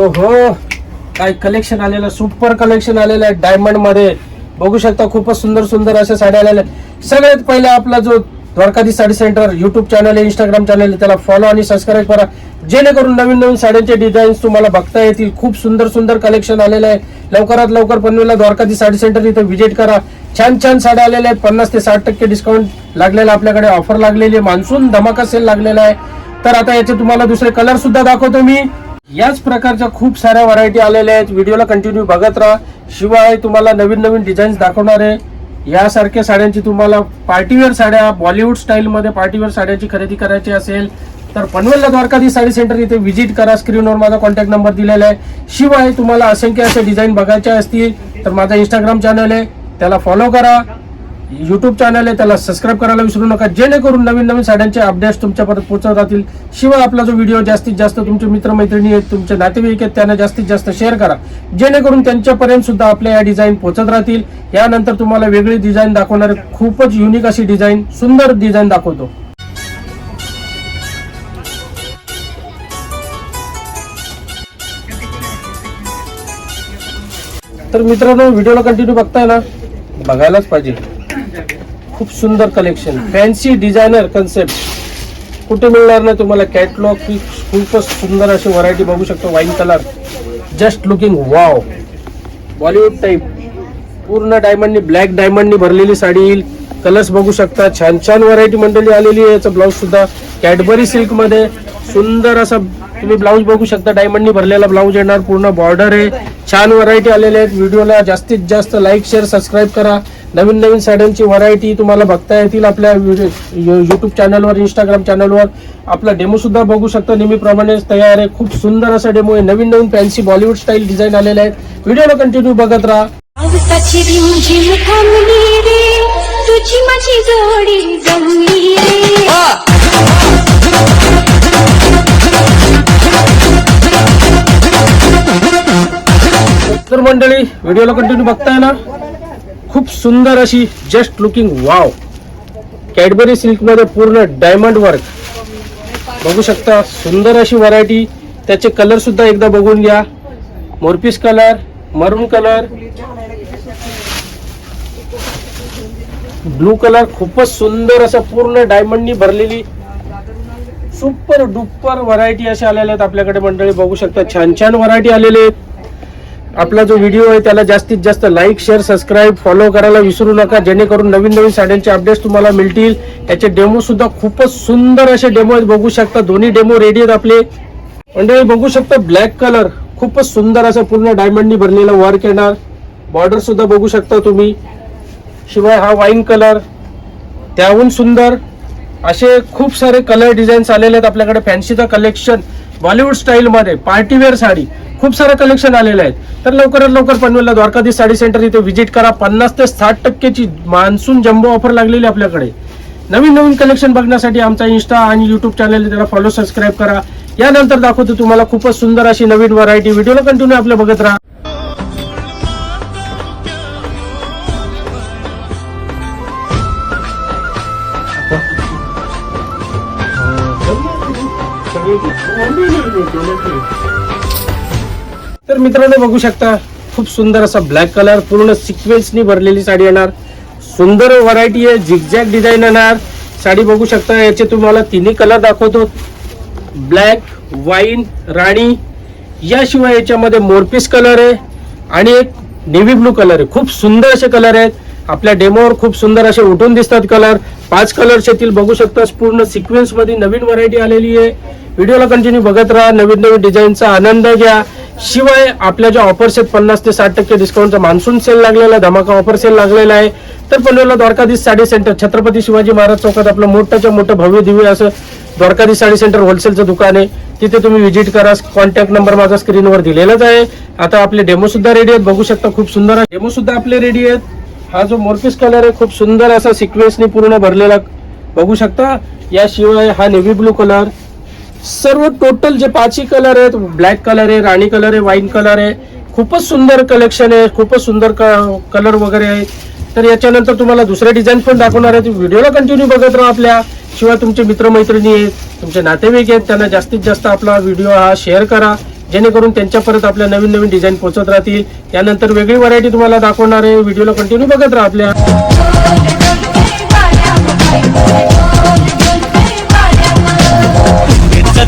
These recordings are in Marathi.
हो हो काय कलेक्शन आलेलं सुपर कलेक्शन आलेलं आहे डायमंडमध्ये. बघू शकता खूपच सुंदर सुंदर अशा साड्या आलेल्या आहेत. सगळ्यात पहिले आपला जो Dwarkadhish sari centre YouTube channel आहे इंस्टाग्राम चॅनल आहे त्याला फॉलो आणि सबस्क्राईब करा. जेणेकरून नवीन नवीन साड्यांचे डिझाईन्स तुम्हाला बघता येतील. खूप सुंदर सुंदर कलेक्शन आलेलं आहे. लवकरात लवकर पनवेलला द्वारकाधी साडी सेंटर इथे व्हिजिट करा. छान छान साड्या आलेल्या आहेत. पन्नास ते साठ टक्के डिस्काउंट लागलेला आपल्याकडे ऑफर लागलेली आहे. मान्सून धमाका सेल लागलेला आहे. तर आता याचे तुम्हाला दुसरे कलर सुद्धा दाखवतो मी. याच प्रकारच्या खूप साऱ्या व्हरायटी आलेल्या आहेत. व्हिडिओला कंटिन्यू बघत राहा. शिवाय तुम्हाला नवीन नवीन डिझाईन्स दाखवणार आहे. यासारख्या साड्यांची तुम्हाला पार्टीवेअर साड्या बॉलिवूड स्टाईलमध्ये पार्टीवेअर साड्याची खरेदी करायची असेल तर पनवेलला द्वारकाधी साडी सेंटर इथे व्हिजिट करा. स्क्रीनवर माझा कॉन्टॅक्ट नंबर दिलेला आहे. शिवाय तुम्हाला असंख्य असे डिझाईन बघायचे असतील तर माझा इंस्टाग्राम चॅनल आहे. त्याला फॉलो करा. यूट्यूब चॅनल आहे त्याला सबस्क्राईब करायला विसरू नका. जेणेकरून नवीन नवीन साड्यांचे अपडेट्स तुमच्यापर्यंत पोहोचत राहतील. शिवाय आपला जो व्हिडिओ जास्तीत जास्त तुमचे मित्रमैत्रिणी आहेत तुमचे नातेवाईक आहेत त्यांना जास्तीत जास्त शेअर करा. जेणेकरून त्यांच्यापर्यंत सुद्धा आपल्या या डिझाईन पोहोचत राहतील. यानंतर तुम्हाला वेगळी डिझाईन दाखवणारे खूपच युनिक अशी डिझाईन सुंदर डिझाईन दाखवतो. तर मित्रांनो व्हिडिओला कंटिन्यू बघताय ना? बघायलाच पाहिजे. खूप सुंदर कलेक्शन फॅन्सी डिझायनर कन्सेप्ट कुठे मिळणार नाही तुम्हाला कॅटलॉग ही खूपच सुंदर अशी व्हरायटी बघू शकतो wine colour just looking wow Bollywood type पूर्ण डायमंडनी ब्लॅक डायमंडनी भरलेली साडी येईल. कलर्स बघू शकता. छान छान व्हरायटी मंडळी आलेली आहे. याचं ब्लाऊज सुद्धा कॅडबरी सिल्कमध्ये सुंदर असा तुम्ही ब्लाऊज बघू शकता. डायमंडनी भरलेला ब्लाऊज येणार पूर्ण बॉर्डर आहे. छान व्हरायटी आलेल्या आहेत. व्हिडिओला जास्तीत जास्त लाईक शेअर सबस्क्राईब करा. नवीन नवीन साड्यांची व्हरायटी तुम्हाला बघता येतील आपल्या युट्यूब चॅनलवर इंस्टाग्राम चॅनलवर आपला डेमो सुद्धा बघू शकता. नेहमीप्रमाणे तयार आहे. खूप सुंदर असा डेमो आहे. नवीन नवीन फॅन्सी बॉलिवूड स्टाईल डिझाईन आलेले आहेत. व्हिडिओला कंटिन्यू बघत राहा. तुझी माझी जोडी तर मंडळी व्हिडिओला कंटिन्यू बघताय ना? खूप सुंदर अशी जस्ट लुकिंग वाव कॅडबरी सिल्कमध्ये पूर्ण डायमंड वर्क बघू शकता सुंदर अशी व्हरायटी त्याचे कलरसुद्धा एकदा बघून घ्या. मोरपीस colour maroon colour blue colour खूपच सुंदर असं पूर्ण डायमंडनी भरलेली. सुपर डुपर व्हरायटी अशा आलेल्या आहेत आपल्याकडे मंडळी. बघू शकता छान छान व्हरायटी आलेले आहेत. आपला जो व्हिडिओ आहे त्याला जास्तीत जास्त लाईक शेअर सबस्क्राईब फॉलो करायला विसरू नका. जेणेकरून नवीन नवीन साड्यांचे अपडेट्स तुम्हाला मिळतील. त्याचे डेमो सुद्धा खूपच सुंदर असे डेमो आहेत. बघू शकता दोन्ही डेमो रेडी आहेत आपले. मंडळी बघू शकता ब्लॅक कलर खूपच सुंदर असं पूर्ण डायमंडनी भरलेला वर्क येणार बॉर्डर सुद्धा बघू शकता तुम्ही. शिवाय हा वाईन कलर त्याहून सुंदर. असे खूप सारे कलर डिझाईन्स आलेले आहेत आपल्याकडे. फॅन्सीचं कलेक्शन बॉलिवूड स्टाईलमध्ये पार्टीवेअर साडी खूप सारं कलेक्शन आलेलं आहे. तर लवकरात लवकर पनवेलला द्वारकाधीश साडी सेंटर इथे व्हिजिट करा. पन्नास ते साठ टक्केची मान्सून जम्बो ऑफर लागलेली आहे आपल्याकडे. नवीन नवीन कलेक्शन बघण्यासाठी आमचा इन्स्टा आणि युट्यूब चॅनल त्याला फॉलो सबस्क्राईब करा. यानंतर दाखवतो तुम्हाला खूपच सुंदर अशी नवीन व्हरायटी व्हिडिओला कंटिन्यू आपल्या बघत राहा. तर मित्रांनो बघू शकता खूप सुंदर असा ब्लॅक कलर पूर्ण सिक्वेन्सनी भरलेली साडी येणार. सुंदर व्हरायटी आहे झिगझॅग डिझाईन येणार. साडी बघू शकता याचे तुम्हाला तिन्ही कलर दाखवतो. ब्लॅक वाईन राणी. याशिवाय याच्यामध्ये मोरपीस कलर आहे आणि एक नेव्ही ब्लू कलर आहे. खूप सुंदर असे कलर आहेत. आपल्या डेमोवर खूप सुंदर असे उठून दिसतात कलर पाच कलर्स येतील बघू शकता पूर्ण सिक्वेन्समध्ये नवीन व्हरायटी आलेली आहे. व्हिडिओला कंटिन्यू बघत राहा नवीन नवीन डिझाईनचा आनंद घ्या. शिवाय आपल्या ज्या ऑफर्स आहेत पन्नास ते साठ टक्के डिस्काउंटचा मान्सून सेल लागलेला आहे धमाका ऑफर सेल लागलेला आहे. तर पनवेलला द्वारकाधीश साडी सेंटर छत्रपती शिवाजी महाराज चौकात आपलं मोठ्याच्या मोठं भव्य दिव्य असं द्वारकाधीश साडी सेंटर होलसेलचं दुकान आहे. तिथे तुम्ही व्हिजिट करा कॉन्टॅक्ट नंबर माझा स्क्रीनवर दिलेलाच आहे. आता आपले डेमो सुद्धा रेडी आहेत बघू शकता खूप सुंदर डेमो सुद्धा आपले रेडी आहेत. हा जो मोरपीस कलर आहे खूप सुंदर असा सिक्वेन्सनी पूर्ण भरलेला बघू शकता. याशिवाय हा नेव्ही ब्लू कलर सर्व टोटल जे पाचही कलर आहेत ब्लॅक कलर आहे राणी कलर आहे वाईन कलर आहे खूपच सुंदर कलेक्शन आहे खूपच सुंदर कलर वगैरे आहे. तर याच्यानंतर तुम्हाला दुसरे डिझाईन पण दाखवणार आहे. व्हिडिओला कंटिन्यू बघत राहा आपल्या. शिवाय तुमचे मित्रमैत्रिणी आहेत तुमचे नातेवाईक आहेत त्यांना जास्तीत जास्त आपला व्हिडिओ हा शेअर करा. जेणेकरून त्यांच्यापर्यंत आपल्या नवीन नवीन डिझाईन पोहोचत राहतील. त्यानंतर वेगळी व्हरायटी तुम्हाला दाखवणार आहे. व्हिडिओला कंटिन्यू बघत राहा आपल्या.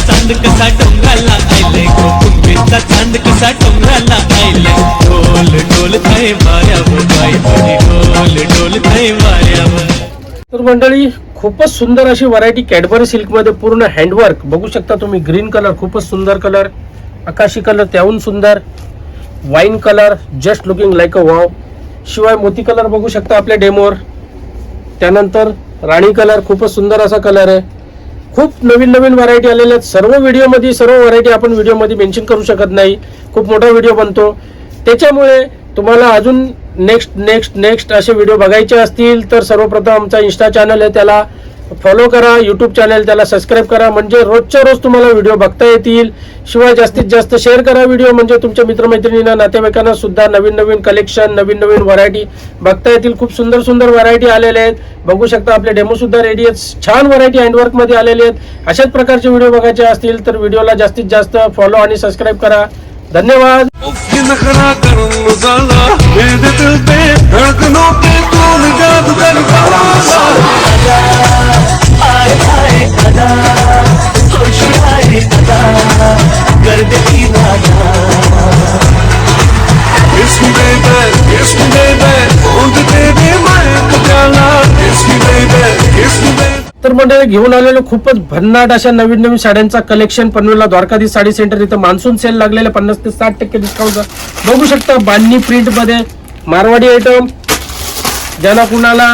चांद कसा डोंगराला आयले गो? कुंभेचा चांद कसा डोंगराला आयले ढोल ढोल थाय वाऱ्यावर बाई ढोल ढोल थाय वाऱ्यावर. तर मंडळी खूपच सुंदर अशी व्हरायटी कॅडबरी सिल्कमध्ये पूर्ण हँडवर्क बघू शकता तुम्ही ग्रीन कलर खूपच सुंदर कलर आकाशी कलर त्याहून सुंदर wine colour just looking like a wow शिवाय मोती कलर बघू शकता आपल्या डेमोवर त्यानंतर राणी कलर खूपच सुंदर असा कलर आहे. खूप नवीन नवीन व्हरायटी आलेल्या आहेत. सर्व व्हिडिओमध्ये सर्व व्हरायटी आपण व्हिडिओमध्ये मेन्शन करू शकत नाही. खूप मोठा व्हिडिओ बनतो. त्याच्यामुळे तुम्हाला अजून नेक्स्ट नेक्स्ट नेक्स्ट असे व्हिडिओ बघायचे असतील तर सर्वप्रथम आमचा इन्स्टा चॅनल आहे. त्याला फॉलो करा यूट्यूब चॅनल त्याला सबस्क्राईब करा. म्हणजे रोजच्या रोज तुम्हाला व्हिडिओ बघता येतील. शिवाय जास्तीत जास्त शेअर करा व्हिडिओ म्हणजे तुमच्या मित्रमैत्रिणींना नातेवाईकांना सुद्धा नवीन नवीन कलेक्शन नवीन नवीन व्हरायटी बघता येतील. खूप सुंदर सुंदर व्हरायटी आलेल्या आहेत. बघू शकता आपले डेमो सुद्धा रेडी आहेत. छान व्हरायटी हँडवर्कमध्ये आलेले आहेत. अशाच प्रकारचे व्हिडिओ बघायचे असतील तर व्हिडिओला जास्तीत जास्त फॉलो आणि सबस्क्राईब करा. धन्यवाद. तर मंडळी घेऊन आलेलो खूपच भन्नाट अशा नवीन नवीन साड्यांचा कलेक्शन पनवेलला द्वारकाधी साडी सेंटर इथं मान्सून सेल लागलेले पन्नास ते साठ टक्के डिस्काउंट बघू शकता बांधणी प्रिंटमध्ये. मारवाडी आयटम ज्यांना कुणाला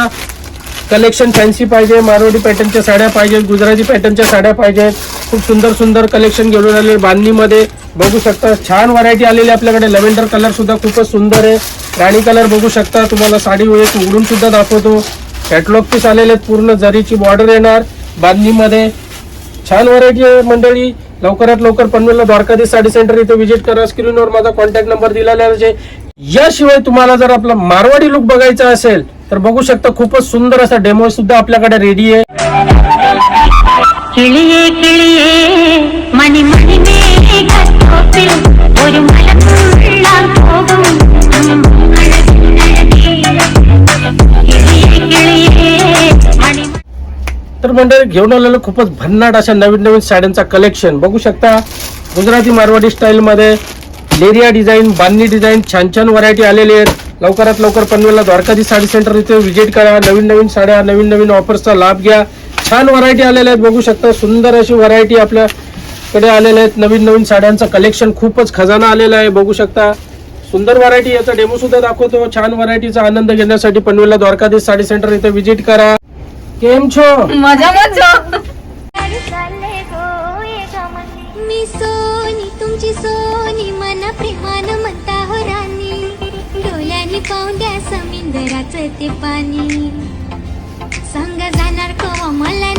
कलेक्शन फॅन्सी पाहिजे मारवाडी पॅटर्नच्या साड्या पाहिजेत गुजराती पॅटर्नच्या साड्या पाहिजेत खूप सुंदर सुंदर कलेक्शन घेऊन आलेले बांधणीमध्ये बघू शकता छान व्हरायटी आलेली आहे आपल्याकडे. लेव्हेंडर कलर सुद्धा खूपच सुंदर आहे. राणी कलर बघू शकता. तुम्हाला साडी एक उघडून सुद्धा दाखवतो. कॅटलॉग पीस आलेले आहेत पूर्ण जरीची बॉर्डर येणार. बांधणीमध्ये छान व्हरायटी आहे मंडळी. लवकरात लवकर पनवेलला द्वारकाधीश साडी सेंटर इथे व्हिजिट करा. स्क्रीनवर माझा कॉन्टॅक्ट नंबर दिलेला आहे. याशिवाय तुम्हाला जर आपला मारवाडी लुक बघायचा असेल तर बघू शकता खूपच सुंदर असा डेमो सुद्धा आपल्याकडे रेडी आहे. तर मंडळी घेऊन आलेलं खूपच भन्नाट अशा नवीन नवीन साड्यांचा कलेक्शन बघू शकता गुजराती मारवाडी स्टाईलमध्ये लेरिया डिझाईन बांधणी डिझाईन छान छान व्हरायटी आलेली आहेत. लवकरात लवकर पनवेलला द्वारकाधी साडी सेंटर इथे व्हिजिट करा. नवीन नवीन साड्या नवीन नवीन ऑफर्सचा लाभ घ्या. छान व्हरायटी आलेल्या आहेत. बघू शकता सुंदर अशी व्हरायटी आपल्याकडे आलेल्या आहेत. नवीन नवीन साड्यांचं कलेक्शन खूपच खजाना आलेला आहे. बघू शकता सुंदर व्हरायटी याचा डेमो सुद्धा दाखवतो. छान व्हरायटीचा आनंद घेण्यासाठी पनवेलला द्वारकाधीश साडी सेंटर इथे व्हिजिट करा. केम छो मजा मजा मी सोनी तुमची सोनी मन प्रेमान म्हणता हो राणी. डोळ्यानी पाहुद्या समुद्राचं ते पाणी. संग जाणार कवा मला